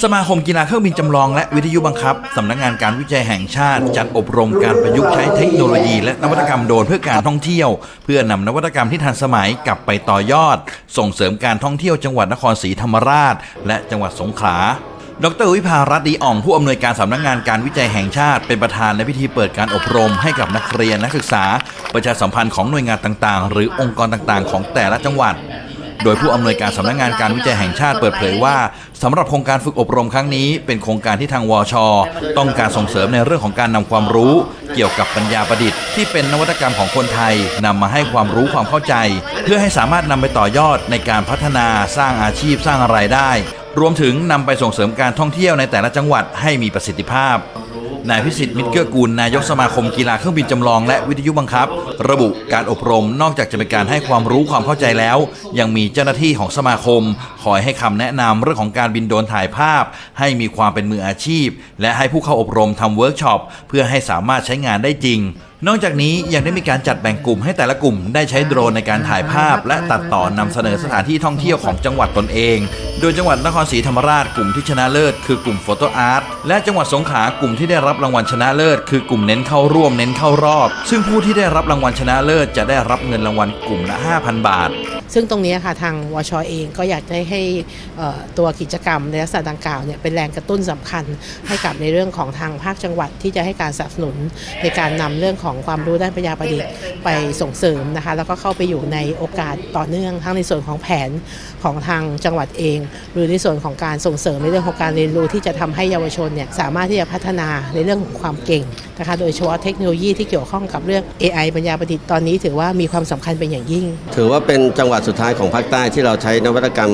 สมาคมกีฬาเครื่องบินจำลองและวิทยุบังคับ สำนักงานการวิจัยแห่งชาติ จัดอบรมการประยุกต์ใช้เทคโนโลยี และนวัตกรรมโดรนเพื่อการท่องเที่ยว เพื่อนำนวัตกรรมที่ทันสมัยกลับไปต่อยอด ส่งเสริมการท่องเที่ยวจังหวัดนครศรีธรรมราช และจังหวัดสงขลาดรวิภารัตน์ดีอ่องผู้อำนวยการสำนักงานการวิจัยแห่งชาติ เป็นประธานในพิธีเปิดการอบรมให้กับนักเรียนนักศึกษา ประชาสัมพันธ์ของหน่วยงานต่างๆ หรือองค์กรต่างๆ ของแต่ละจังหวัด โดยผู้อำนวยการสำนักงานการวิจัยแห่งชาติเปิดเผยว่าสำหรับโครงการฝึกอบรมครั้งนี้ เป็นโครงการที่ทางวช ต้องการส่งเสริมในเรื่องของการนำความรู้ เกี่ยวกับปัญญาประดิษฐ์ที่เป็นนวัตกรรมของคนไทยนำมาให้ความรู้ความเข้าใจ เพื่อให้สามารถนำไปต่อยอดในการพัฒนาสร้างอาชีพสร้างรายได้ รวมถึงนำไปส่งเสริมการท่องเที่ยวในแต่ละจังหวัดให้มีประสิทธิภาพ นายพิสิทธิ์มิตรเกื้อกูล นายกสมาคมกีฬาเครื่องบินจำลองและวิทยุบังคับ ระบุการอบรมนอกจากจะเป็นการให้ความรู้ความเข้าใจแล้ว ยังมีเจ้าหน้าที่ของสมาคม คอยให้คำแนะนำเรื่องของการบินโดนถ่ายภาพ ให้มีความเป็นมืออาชีพ และให้ผู้เข้าอบรมทำเวิร์กช็อปเพื่อให้สามารถใช้งานได้จริง นอกจากนี้ยังได้มีการจัดแบ่งกลุ่มให้แต่ละกลุ่มได้ใช้โดรนในการถ่ายภาพ และตัดต่อนำเสนอสถานที่ท่องเที่ยวของจังหวัดตนเอง โดยจังหวัดนครศรีธรรมราชกลุ่มที่ชนะเลิศคือกลุ่มโฟโตอาร์ตและจังหวัดสงขลากลุ่มที่ได้รับรางวัลชนะเลิศคือกลุ่มเน้นเข้าร่วมเน้นเข้ารอบ ซึ่งผู้ที่ได้รับรางวัลชนะเลิศจะได้รับเงินรางวัลกลุ่มละ 5,000 บาท ซึ่งตรงนี้ค่ะทางวชเองก็อยากได้ให้ตัวกิจกรรมในลักษณะดังกล่าวเนี่ยเป็นแรงกระตุ้นสำคัญให้กับในเรื่องของทางภาคจังหวัดที่จะให้การสนับสนุนในการนำเรื่องของความรู้ด้านปัญญาประดิษฐ์ไปส่งเสริมนะคะแล้วก็เข้าไปอยู่ในโอกาสต่อเนื่องทั้งในส่วนของแผนของทางจังหวัดเอง หรือในส่วนของการส่งเสริมในเรื่องของการเรียนรู้ที่จะทำให้เยาวชนเนี่ยสามารถที่จะพัฒนาในเรื่องของความเก่งนะคะโดยเฉพาะเทคโนโลยีที่เกี่ยวข้องกับเรื่อง AI ปัญญาประดิษฐ์ตอนนี้ ถือว่ามีความสำคัญเป็นอย่างยิ่ง ถือว่าเป็นจังหวัดวัดสุดท้ายของภาคใต้ที่เราใช้นวัตกรรม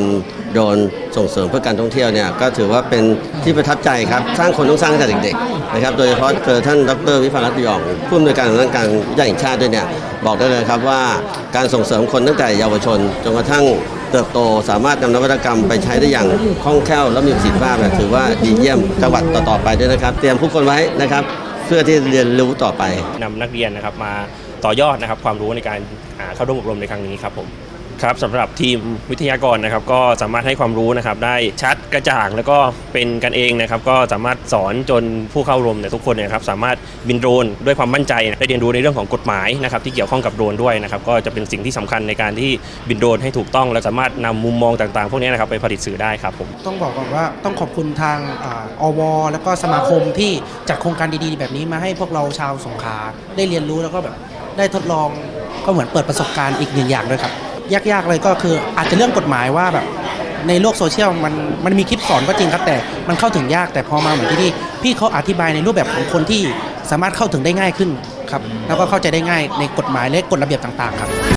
โดรนส่งเสริมเพื่อการท่องเที่ยวเนี่ยก็ถือว่าเป็นที่ประทับใจครับ สร้างคนต้องสร้างตั้งแต่เด็กๆนะครับโดยเฉพาะเจอท่านดรวิภารัตยองผู้อำนวยการสำนักงานวิจัยแห่งชาติด้วยเนี่ยบอกได้เลยครับว่าการส่งเสริมคนตั้งแต่เยาวชนจนกระทั่งเติบโตสามารถนำนวัตกรรมไปใช้ได้อย่างคล่องแคล่วและมีประสิทธิภาพเนี่ยถือว่าดีเยี่ยมจังหวัดต่อๆไปด้วยนะครับ เตรียมผู้คนไว้นะครับเพื่อที่จะเรียนรู้ต่อไปนำนักเรียนนะครับมาต่อยอดนะครับความรู้ในการเข้าร่วมอบรมในครั้งนี้ครับผม ครับสำหรับทีมวิทยากรนะครับก็สามารถให้ความรู้นะครับได้ชัดกระจ่างแล้วก็เป็นกันเองนะครับก็สามารถสอนจนผู้เข้าร่วมเนี่ยทุกคนเนยนะครับสามารถบินโดรนด้วยความมั่นใจได้เรียนรู้ในเรื่องของกฎหมายนะครับที่เกี่ยวข้องกับโดรนด้วยนะครับก็จะเป็นสิ่งที่สำคัญในการที่บินโดรนให้ถูกต้อง และสามารถนำมุมมองต่างๆ พวกนี้นะครับไปผลิตสื่อได้ครับผมต้องบอกก่อนว่าต้องขอบคุณทางอาอวแล้วก็สมาคมที่จัดโครงการดีๆ แบบนี้มาให้พวกเราชาวสงขลาได้เรียนรู้แล้วก็แบบได้ทดลองก็เหมือนเปิดประสบการณ์อีกหนึ่งอย่างด้วยครับ ยากๆเลยก็คืออาจจะเรื่องกฎหมายว่าแบบในโลกโซเชียลมันมันมีคลิปสอนก็จริงครับแต่มันเข้าถึงยากแต่พอมาเหมือนที่นี่พี่เขาอธิบายในรูปแบบของคนที่สามารถเข้าถึงได้ง่ายขึ้นครับแล้วก็เข้าใจได้ง่ายในกฎหมายและกฎระเบียบต่าง ๆ ครับ